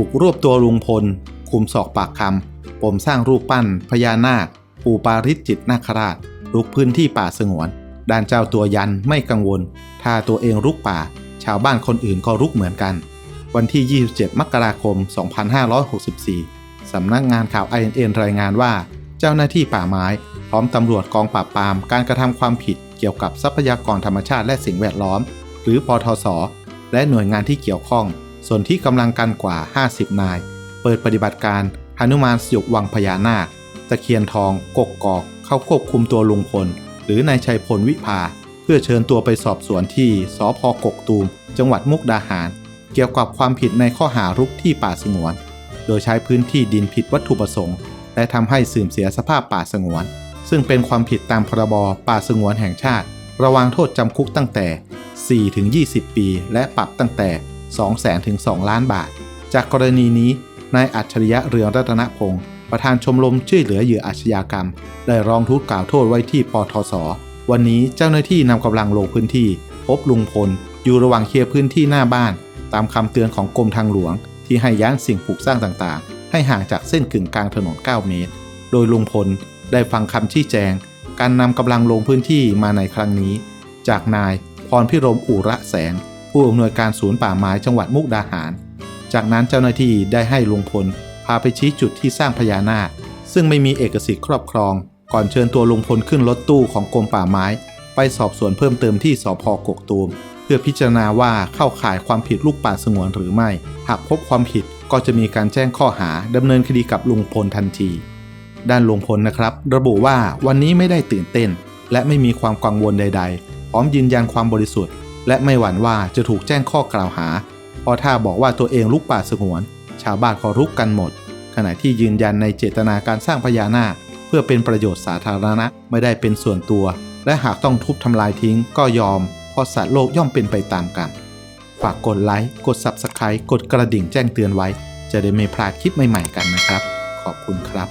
บุกรวบตัวลุงพล คุมสอกปากคำปมสร้างรูปปั้น พญานาค ปู่ปาริจิตนาคราชลุกพื้นที่ป่าสงวน ด้านเจ้าตัวยันไม่กังวล ถ้าตัวเองรุกป่า ชาวบ้านคนอื่นก็รุกเหมือนกัน วันที่ 27 มกราคม 2564 สำนักงานข่าว INN รายงานว่า เจ้าหน้าที่ป่าไม้ พร้อมตำรวจกองปราบปรามการกระทำความผิดเกี่ยวกับทรัพยากรธรรมชาติและสิ่งแวดล้อม หรือปทศและหน่วยงานที่เกี่ยวข้อง ส่วนที่กำลังกันกว่า 50 นาย เปิดปฏิบัติการหนุมานสยบวังพญานาคตะเคียนทอง กกกอก เข้าควบคุมตัวลุงพล หรือนายชัยพลวิภา เพื่อเชิญตัวไปสอบสวนที่สพกกตูม จังหวัดมุกดาหาร เกี่ยวกับความผิดในข้อหารุกที่ป่าสงวน โดยใช้พื้นที่ดินผิดวัตถุประสงค์ และทำให้เสื่อมเสียสภาพป่าสงวน ซึ่งเป็นความผิดตามพรบป่าสงวนแห่งชาติ ระวางโทษจำคุกตั้งแต่4ถึง20 ปี และปรับตั้งแต่ 2 0 0 0 0ถึง2ล้านบาท จากกรณีนี้นายอัจฉริยะเรืองรัตนพงศ์ประธานชมรมช่วยเหลือเหยื่ออาชญากรรม ได้ร้องทุกข์กล่าวโทษไว้ที่ปทศ วันนี้เจ้าหน้าที่นำกำลังลงพื้นที่ พบลุงพล อยู่ระหว่างเคลียร์พื้นที่หน้าบ้าน ตามคำเตือนของกรมทางหลวง ที่ให้ย้านสิ่งปลูกสร้างต่างๆ ให้ห่างจากเส้นกึ่งกลางถนน 9 เมตร โดยลุงพลได้ฟังคำชี้แจง การนำกำลังลงพื้นที่มาในครั้งนี้ จากนายพรพิรมอุระแสง ผู้อำนวยการศูนย์ป่าไม้จังหวัดมุกดาหาร จากนั้นเจ้าหน้าที่ได้ให้ลุงพลพาไปชี้จุดที่สร้างพญานาค ซึ่งไม่มีเอกสิทธิ์ครอบครอง ก่อนเชิญตัวลุงพลขึ้นรถตู้ของกรมป่าไม้ ไปสอบสวนเพิ่มเติมที่สพกกตูม เพื่อพิจารณาว่าเข้าข่ายความผิดลูกป่าสงวนหรือไม่ หากพบความผิดก็จะมีการแจ้งข้อหาดำเนินคดีกับลุงพลทันที ด้านลุงพลนะครับ ระบุว่าวันนี้ไม่ได้ตื่นเต้น และไม่มีความกังวลใด ๆ พร้อมยืนยันความบริสุทธิ์ และไม่หวั่นว่าจะถูกแจ้งข้อกล่าวหา เพราะถ้าบอกว่าตัวเองลุกป่าสงวน ชาวบ้านก็รุกกันหมด ขณะที่ยืนยันในเจตนาการสร้างพญานาค เพื่อเป็นประโยชน์สาธารณะไม่ได้เป็นส่วนตัว และหากต้องทุบทำลายทิ้งก็ยอมเพราะสัตว์โลกย่อมเป็นไปตามกรรมฝากกดไลค์กด Subscribe กดกระดิ่งแจ้งเตือนไว้ จะได้ไม่พลาดคลิปใหม่ๆกันนะครับ ขอบคุณครับ